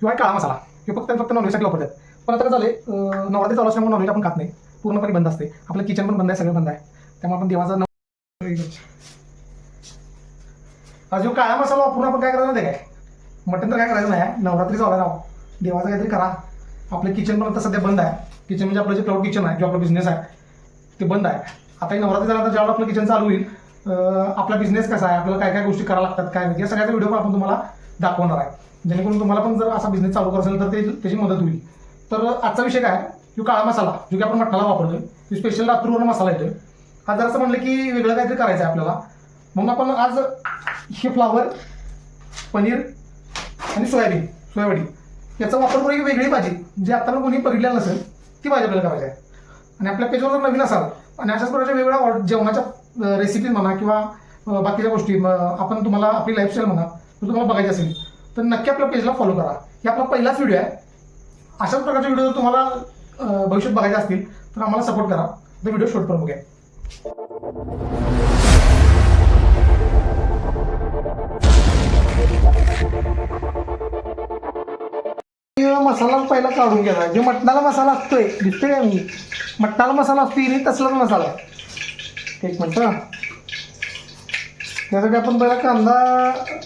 किंवा काळा मसाला. हे फक्त आणि फक्त नॉनव्हेजसाठी वापरतात. पण आता काय झाले नवरात्री चालू असल्यामुळे नॉनव्हेज आपण खात नाही. पूर्णपणे बंद असते. आपलं किचन पण बंद आहे सगळं बंद आहे. त्यामुळे आपण देवाचा अजून काळा मसाला वापरून आपण काय करायचं नाही काय? मटण तर काय करायचं नाही नवरात्री चालू राव देवाचं काहीतरी करा. आपलं किचन पण आता सध्या बंद आहे. किचन म्हणजे आपलं जे क्लाउड किचन आहे जो आपला बिझनेस आहे ते बंद आहे. आता ही नवरात्री झाल्यानंतर ज्यावेळेला आपलं किचन चालू होईल आपला बिझनेस कसा आहे आपल्याला काय काय गोष्टी करायला लागतात काय या सगळ्याचा व्हिडिओ पण आपण तुम्हाला दाखवणार आहे. जेणेकरून तुम्हाला पण जर असा बिझनेस चालू करायचा असेल तर ते त्याची मदत होईल. तर आजचा विषय काय जो काळा मसाला जो की आपण मटणाला वापरतोय तो स्पेशल रात्रीवर मसाला येतोय. हा जर असं म्हणलं की वेगळं काहीतरी करायचं आहे आपल्याला. म्हणून आपण आज हे फ्लावर पनीर आणि सोयाबीन सोयाबीन याचा वापर करून एक वेगळी भाजी जी आता कोणी बघितलेलं नसेल ती भाजी आपल्याला करायची आहे. आणि आपल्या पेजवर जर नवीन असाल आणि अशाच प्रकारच्या वेगवेगळ्या जेवणाच्या रेसिपी म्हणा किंवा बाकीच्या गोष्टी आपण तुम्हाला आपली लाईफस्टाईल म्हणा जर तुम्हाला बघायची असेल. तर नक्की आपल्या पेजला फॉलो करा. हे आपला पहिलाच व्हिडिओ आहे. अशाच प्रकारचे व्हिडिओ जर तुम्हाला भविष्यात बघायचे असतील तर आम्हाला सपोर्ट करा. तर व्हिडिओ शूट करून बघूया. मसाला पहिला काढून घ्यायचा जे मटणाला मसाला असतोय दिसतोय का मी मटणाला मसाला असतोय नाही तसलाच मसाला एक मिनटं. त्यासाठी आपण पहिला कांदा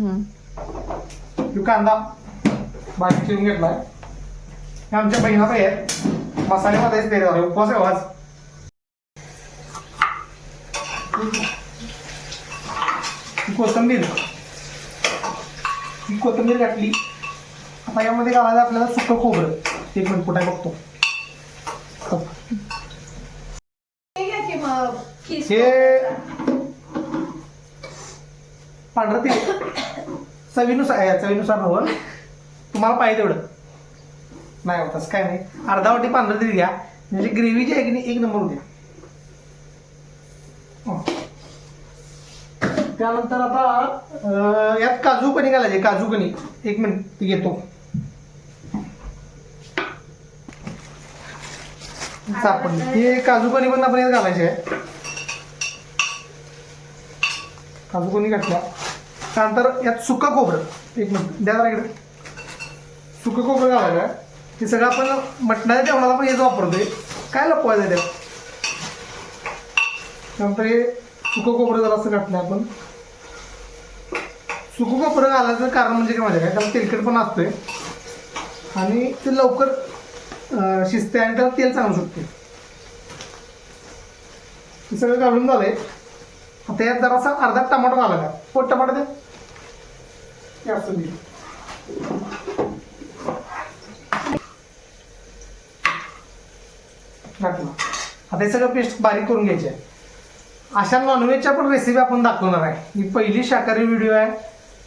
जो कांदा बारीक चिरून घेतलाय. हे आमच्या बहिणाचा आहे मसाल्यामध्येच ते झाले. उपवास आहे आज. कोथिंबीर. ही कोथिंबीर घातली. आता यामध्ये घालायचं आपल्याला सुकं खोबरं. एक मिनिट कुठे बघतो. हे पांढरं ते चवीनुसार चवीनुसार हवं तुम्हाला पाहिजे तेवढं. नाही होत तसं काय नाही. अर्धा वाटी पांढरं तरी घ्या. म्हणजे ग्रेव्ही जी आहे की नाही एक नंबर द्या हो. त्यानंतर आता यात काजू कणी घालायचे काजू कणी. एक मिनिट ती घेतो. सापडली. हे काजू कणी पण आपण यात घालायचे. आहे काजू कणी घातल्या. त्यानंतर यात सुकं खोबरं. एक मिनिट द्या जरा इकडे. सुकं खोबरं घालायचं आहे हे सगळं आपण मटणाच्या जेवणाला पण हेच वापरतोय. काय लपवायचं त्यात? त्यानंतर हे सुकं खोबरं जरा असं घातलं आपण. सुकं खोबरं घालायचं कारण म्हणजे काय माहिती आहे का? त्याला तेलकट पण असतोय. आणि ते लवकर अं, शिजते आणि त्याला तेल चांगलं शकते हे सगळं घालून झालंय. आता यात जरासा अर्धा टमाटो घालायचा. पोट टमाटो द्या. हे असं दे. आता हे सगळं पेस्ट बारीक करून घ्यायचे. आहे अशा नॉनव्हेजच्या पण रेसिपी आपण दाखवणार आहे. ही पहिली शाकाहारी व्हिडिओ आहे.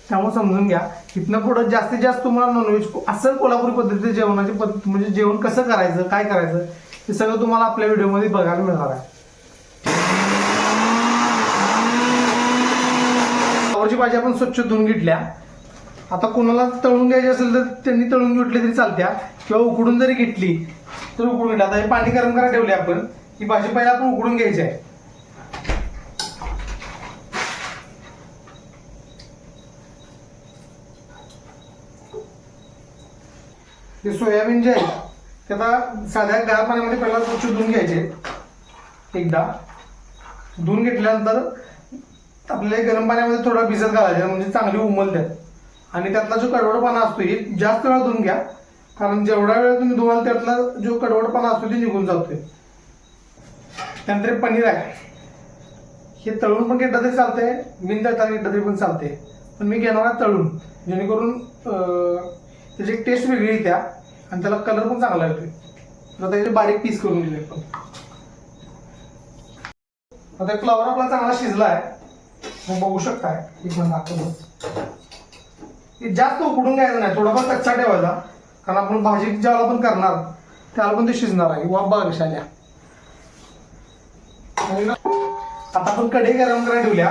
त्यामुळे समजून घ्या. इथनं पुढं जास्तीत जास्त तुम्हाला नॉनव्हेज असं कोल्हापुरी पद्धतीचे जेवणाची पद्धत म्हणजे जेवण कसं करायचं काय करायचं हे सगळं तुम्हाला आपल्या व्हिडिओमध्ये बघायला मिळणार आहे. फ्लावरची भाजी आपण स्वच्छ धुवून घेतल्या. आता कोणाला तळून घ्यायची असेल तर त्यांनी तळून घेतली तरी चालत्या. किंवा उकडून जरी घेतली तर उकडून घेतली. आता हे पाणी गरम करायला ठेवले आपण. ही भाजी पहिला आपण उकडून घ्यायची आहे. ते सोयाबीन जे आहे ते आता साध्या गार पाण्यामध्ये पहिला स्वच्छ धुवून घ्यायचे. एकदा. धुवून घेतल्यानंतर आपले गरम पाण्यामध्ये थोडा भिजत घालायचं म्हणजे चांगली उमलतात आणि त्यातला जो कडवडपणा असतो हे जास्त वेळा धुवून घ्या. कारण जेवढा वेळ तुम्ही धुवाल त्यातला जो कडवडपणा असतो ते निघून जातोय. त्यानंतर पनीर आहे. हे तळून पण घेतलं तरी चालतंय बिन तळता घेतलं तरी पण चालते पण मी घेणार आहे तळून. जेणेकरून त्याची टेस्ट वेगळी त्या आणि त्याला कलर पण चांगला येतोय. तर आता याचे बारीक पीस करून दिले पण आता फ्लावर आपला चांगला शिजला आहे मग बघू शकताय. एक मिनिट दाखवलं ते जास्त उकडून घ्यायचं नाही थोडाफार कच्चा ठेवायचा. कारण आपण भाजी ज्याला पण करणार त्याला पण ते शिजणार आहे. वा बघा आता आपण कढई गरम करायला ठेवल्या.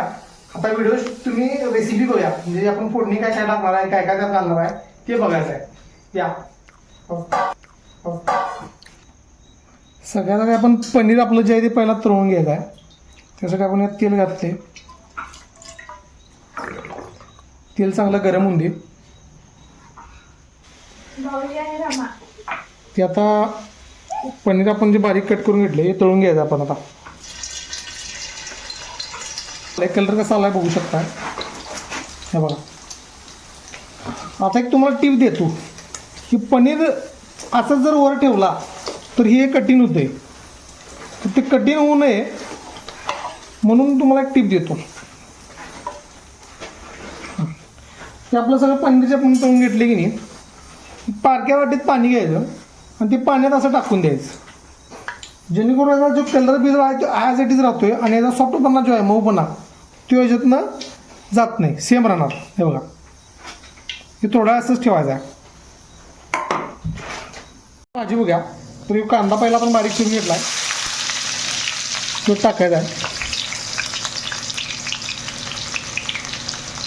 आता व्हिडिओ तुम्ही रेसिपी बघूया. म्हणजे आपण फोडणी काय काय टाकणार आहे काय काय त्यात घालणार आहे ते बघायचं आहे. या. सगळ्यात आपण पनीर आपलं जे आहे ते पहिला तळून घ्यायचं आहे. त्यासाठी आपण यात तेल घातले तेल चांगलं गरम होऊन दे. ते आता पनीर आपण जे बारीक कट करून घेतले हे तळून घ्यायचं आपण आता. कलर कसा आलाय बघू शकता. हे बघा. आता एक तुम्हाला टीप देतो की पनीर असं जर वर ठेवला तर हे कठीण होते तर ते कठीण होऊ नये म्हणून तुम्हाला एक टीप देतो. ते आपलं सगळं पनीरचे पण तळून घेतले की नाही पारख्या वाटीत पाणी घ्यायचं आणि ते पाण्यात असं टाकून द्यायचं. जेणेकरून याचा जो कलर बिलर आहे तो ॲज इट इज आणि याचा सॉफ्टपणा जो आहे मऊपणा तो याच्यातनं जात नाही सेम राहणार. हे बघा. हे थोडा असंच ठेवायचं आहे. भाजी बघा तर कांदा पहिला आपण बारीक करून घेतला आहे. तो टाकायचा आहे.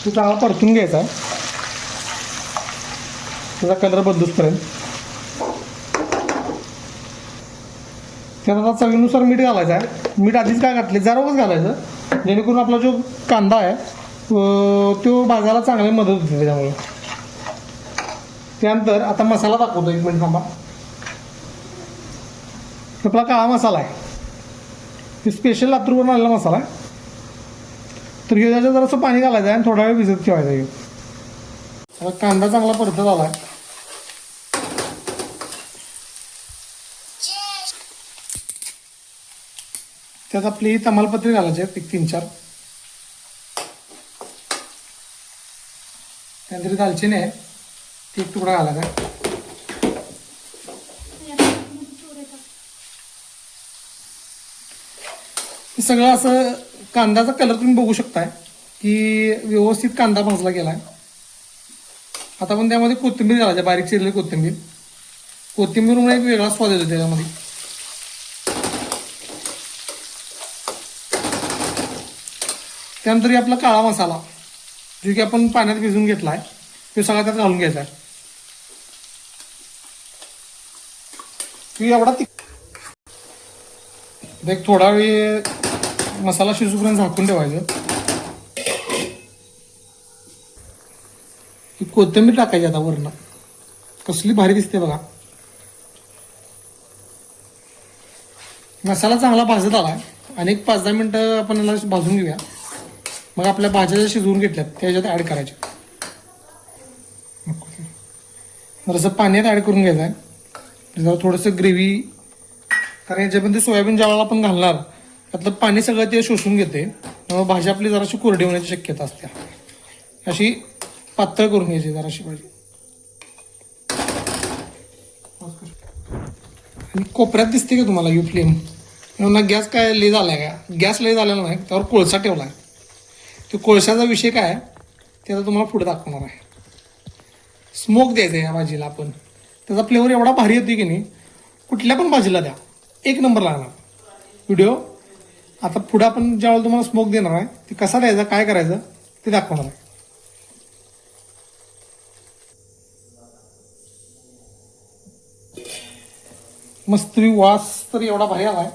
तो चांगला परतून घ्यायचा आहे. त्याचा कलर बदलूसपर्यंत त्यात आता चवीनुसार मीठ घालायचं आहे. मीठ आधीच काय घातले जरावच घालायचं. जेणेकरून आपला जो कांदा आहे तो भाजायला चांगली मदत होते त्याच्यामुळे. त्यानंतर आता मसाला दाखवतो. एक मिनिट थांबा. आपला काळा मसाला आहे. ते स्पेशल लातूरवरून आलेला मसाला आहे. तर हे त्याच्यात जरासं पाणी घालायचं आहे आणि थोडा वेळ भिजत ठेवायचा आहे. कांदा चांगला परतत आला आहे त्यात आपली तमालपत्री घालायची आहेत एक तीन चार. त्यानंतर दालचिनी आहे ती एक तुकडा घालायचा सगळं असं कांद्याचा कलर तुम्ही बघू शकताय की व्यवस्थित कांदा भाजला गेला आहे आता आपण त्यामध्ये कोथिंबीर घालायची आहे, बारीक चिरलेली कोथिंबीर. कोथिंबीरमुळे एक वेगळा स्वाद येतो त्याच्यामध्ये. त्यानंतर आपला काळा मसाला जो की आपण पाण्यात भिजवून घेतला आहे तो सगळा त्यात घालून घ्यायचा आहे एवढा ति एक थोडा वेळ मसाला शिजूपर्यंत झाकून ठेवायचं. ही कोथिंबीर टाकायची आता वरनं. कसली भारी दिसते बघा. मसाला चांगला भाजत आला आणि एक पाच दहा मिनटं आपण याला भाजून घेऊया. मग आपल्या भाज्या ज्या शिजवून घेतल्यात त्याच्यात ॲड करायच्या. जरासं पाण्यात ॲड करून घ्यायचं आहे. जरा थोडंसं ग्रेव्ही कारण याच्यामध्ये सोयाबीन ज्यावेळेला आपण घालणार त्यातलं पाणी सगळं ते शोषून घेते. त्यामुळे भाजी आपली जराशी कोरडी होण्याची शक्यता असते. अशी पातळ करून घ्यायची जराशी भाजी. आणि कोपऱ्यात दिसते का तुम्हाला यू फ्लेम ना गॅस काय ले झालाय का? गॅस ले झालेला नाही त्यावर कोळसा ठेवला आहे तो कोळशाचा विषय काय आहे? ते आता तुम्हाला पुढे दाखवणार आहे. स्मोक द्यायचा आहे या भाजीला आपण. त्याचा फ्लेवर एवढा भारी येतो की नाही कुठल्या पण भाजीला द्या. एक नंबर लागणार व्हिडिओ आता पुढे आपण ज्यावेळेला तुम्हाला स्मोक देणार आहे ते कसा द्यायचा काय करायचं ते दाखवणार आहे. मस्त वास तर एवढा भारी आलाय.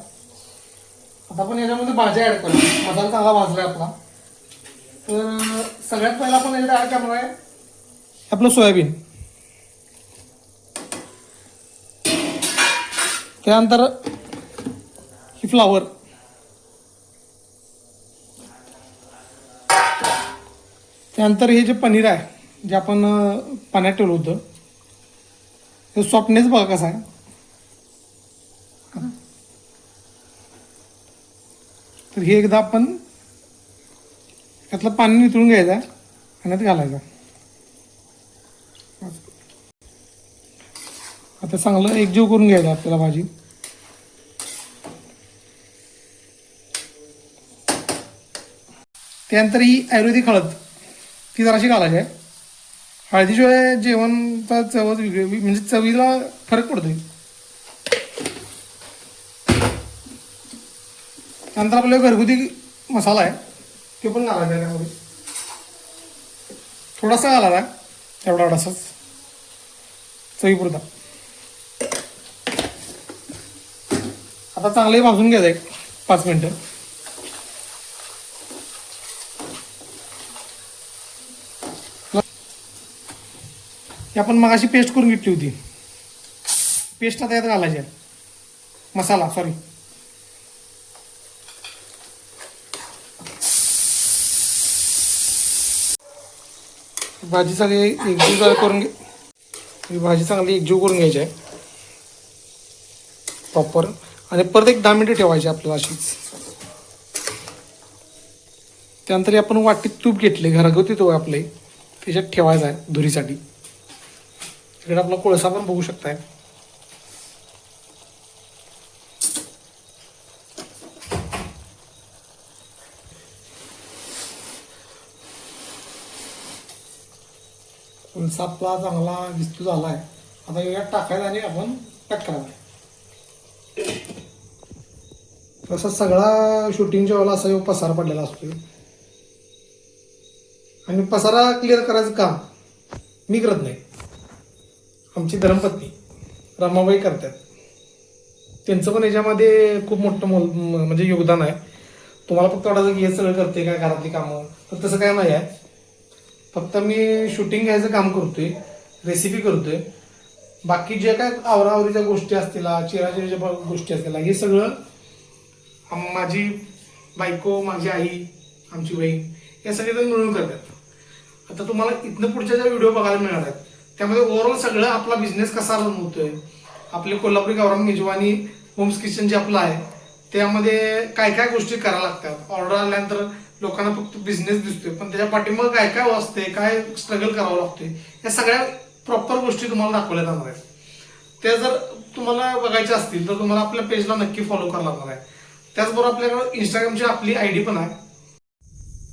आता आपण याच्यामध्ये भाज्या ऍड करू मसाला चांगला भाजला आहे आपला. तर सगळ्यात पहिला आपण याच्यात ऍड करणार आहे आपलं सोयाबीन. त्यानंतर ही फ्लावर. त्यानंतर हे जे पनीर आहे जे आपण पाण्यात ठेवलं होतं ते सॉफ्टनेस बघा कसा आहे. तर हे एकदा आपण त्यातलं पाणी नितळून घ्यायचं आहे आणि त्यात घालायचं. आता चांगलं एकजीव करून घ्यायचं आपल्याला भाजी. त्यानंतर ही आयुर्वेदिक हळद ती जराशी घालायची आहे. हळदीशिवाय जेवणचा चवच वेगळी म्हणजे चवीला फरक पडतोय. नंतर आपल्याला घरगुती मसाला आहे. ते पण घाला आहे त्यामध्ये थोडासा घालायचा एवढा एवढासाच चवीपुरता. आता चांगले भाजून घ्यायचं एक पाच मिनटं. ही आपण मगाशी पेस्ट करून घेतली होती. पेस्ट आता यात घालायची मसाला सॉरी भाजी सगळी एकजीव करून घे. भाजी चांगली एकजीव करून घ्यायची आहे. प्रॉपर आणि परत एक दहा मिनटं ठेवायची आपल्याला अशीच. त्यानंतर आपण वाटीत तूप घेतले घरगुती तूप आपले. त्याच्यात ठेवायचा आहे धुरीसाठी इकडे आपला कोळसा पण बघू शकताय. कोळसा आपला चांगला विस्तू झाला आहे आता यात टाकायला आणि आपण पॅक करायला. तसा सगळा शूटिंगच्या वेळेला असा ह्यो पसारा पडलेला असतो आणि पसारा क्लिअर करायचं काम मी करत नाही. आमची धर्मपत्नी रमाबाई करतात. त्यांचं पण याच्यामध्ये खूप मोठं मोल म्हणजे योगदान आहे. तुम्हाला फक्त वाटायचं की हे सगळं करते काय घरातली कामं? तर तसं काय नाही आहे. फक्त मी शूटिंग घ्यायचं काम करतोय रेसिपी करतोय. बाकी जे काय आवरावरीच्या गोष्टी असतील चिराचिरीच्या गोष्टी असतील हे सगळं माझी बायको माझी आई आमची बहीण या सगळेजण मिळून करतात. आता तुम्हाला इथनं पुढच्या ज्या व्हिडिओ बघायला मिळणार आहेत त्यामध्ये ओव्हरऑल सगळं आपला बिझनेस कसा रन होतोय आपले कोल्हापुरी गावरान मेजवानी होम्स किचन जे आपलं आहे त्यामध्ये काय काय गोष्टी करायला लागतात? ऑर्डर आल्यानंतर लोकांना फक्त बिझनेस दिसतोय. पण त्याच्या पाठीमाग काय काय असते काय स्ट्रगल करावं लागतोय या सगळ्या प्रॉपर गोष्टी तुम्हाला दाखवल्या जाणार आहेत. त्या जर तुम्हाला बघायच्या असतील तर तुम्हाला आपल्या पेजला नक्की फॉलो करावं लागणार आहे. त्याचबरोबर आपल्याकडे इंस्टाग्रामची आपली आय डी पण आहे.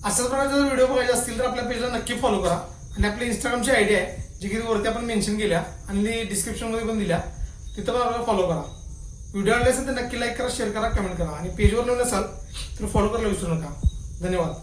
अशाच प्रकारचे जर व्हिडिओ बघायचे असतील तर आपल्या पेजला नक्की फॉलो करा. आणि आपली इंस्टाग्रामची आय डी आहे जी की वरती आपण मेन्शन केल्या आणि डिस्क्रिप्शनमध्ये पण दिल्या तिथं पण आपल्याला फॉलो करा. व्हिडिओ आवडले असेल तर नक्की लाईक करा शेअर करा कमेंट करा. आणि पेजवर नवीन असाल तर फॉलो करायला विसरू नका. धन्यवाद